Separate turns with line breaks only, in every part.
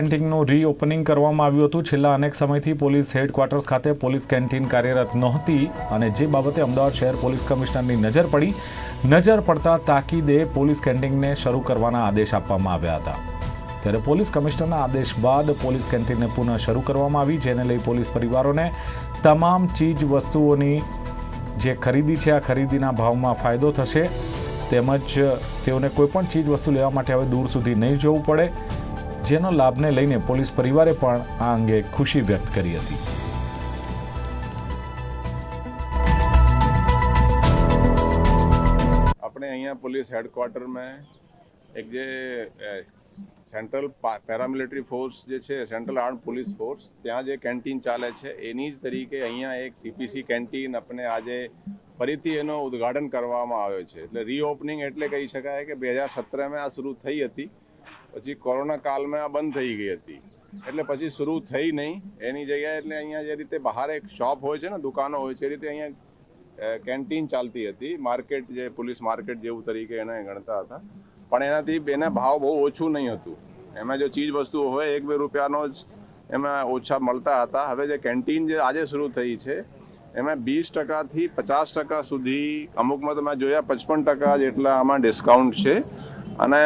કેન્ટીનનું રીઓપનિંગ કરવામાં આવ્યું હતું. છેલ્લા અનેક સમયથી પોલીસ હેડક્વાર્ટર્સ ખાતે પોલીસ કેન્ટીન કાર્યરત નહોતી અને જે બાબતે અમદાવાદ શહેર પોલીસ કમિશનરની નજર પડી, નજર પડતા તાકીદે પોલીસ કેન્ટીનને શરૂ કરવાના આદેશ આપવામાં આવ્યા હતા. ત્યારે પોલીસ કમિશનરના આદેશ બાદ પોલીસ કેન્ટીનને પુનઃ શરૂ કરવામાં આવી, જેને લઈ પોલીસ પરિવારોને તમામ ચીજ વસ્તુઓની જે ખરીદી છે, આ ખરીદીના ભાવમાં ફાયદો થશે. તેમજ તેઓને કોઈપણ ચીજ વસ્તુ લેવા માટે હવે દૂર સુધી નહીં જવું પડે. જેનો લાભને લઈને પોલીસ પરિવારે પણ આ અંગે ખુશી વ્યક્ત કરી હતી.
આપણે અહીંયા પોલીસ હેડક્વાર્ટરમાં એક જે સેન્ટ્રલ પેરામિલિટરી ફોર્સ જે છે, સેન્ટ્રલ આર્મ પોલીસ ફોર્સ, ત્યાં જે કેન્ટીન ચાલે છે, એની જ તરીકે અહીંયા એક સીપીસી કેન્ટીન આપણે આજે ફરીથી એનો ઉદ્ઘાટન કરવામાં આવ્યો છે. એટલે રીઓપનિંગ એટલે કહી શકાય કે બે હજાર સત્તરમાં આ શરૂ થઈ હતી. પછી કોરોના કાલમાં આ બંધ થઈ ગઈ હતી. એટલે પછી શરૂ થઈ નહીં. એની જગ્યાએ એટલે અહીંયા જે રીતે બહાર એક શોપ હોય છે ને, દુકાનો હોય છે, એ રીતે અહીંયા કેન્ટીન ચાલતી હતી. માર્કેટ જે, પોલીસ માર્કેટ જેવું તરીકે એને ગણતા હતા. પણ એનાથી એના ભાવ બહુ ઓછું નહીં હતું. એમાં જો ચીજ વસ્તુઓ હોય, એક બે રૂપિયાનો જ એમાં ઓછા મળતા હતા. હવે જે કેન્ટીન જે આજે શરૂ થઈ છે, એમાં વીસ ટકાથી પચાસ ટકા સુધી અમુકમાં તમે જોયા, પચપન ટકા જેટલા આમાં ડિસ્કાઉન્ટ છે. અને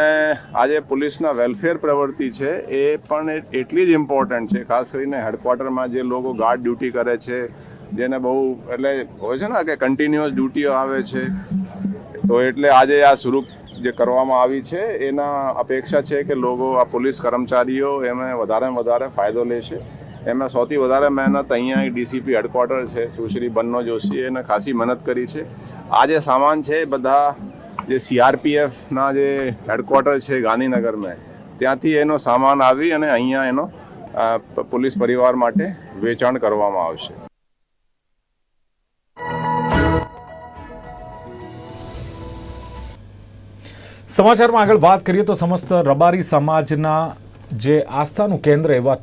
આજે પોલીસના વેલફેર પ્રવૃત્તિ છે, એ પણ એટલી જ ઇમ્પોર્ટન્ટ છે, ખાસ કરીને હેડક્વાર્ટરમાં જે લોકો ગાર્ડ ડ્યુટી કરે છે, જેને બહુ એટલે હોય છે ને કે કન્ટિન્યુઅસ ડ્યુટીઓ આવે છે, તો એટલે આજે આ સ્વરૂપ જે કરવામાં આવી છે, એના અપેક્ષા છે કે લોકો આ પોલીસ કર્મચારીઓ એમાં વધારે વધારે ફાયદો લેશે. એમાં સૌથી વધારે મહેનત અહીંયા ડીસીપી હેડક્વાર્ટર છે, સુશ્રી બન્નો જોશી એને ખાસી મહેનત કરી છે. આ જે સામાન છે એ બધા જે સીઆરપીએફના જે હેડક્વાર્ટર છે ગાંધીનગરમાં, ત્યાંથી એનો સામાન આવી અને અહીંયા એનો પોલીસ પરિવાર માટે વેચાણ કરવામાં આવશે.
સમાચારમાં આગળ વાત કરીએ તો સમસ્ત રબારી સમાજના જે આસ્થાનું કેન્દ્ર એવા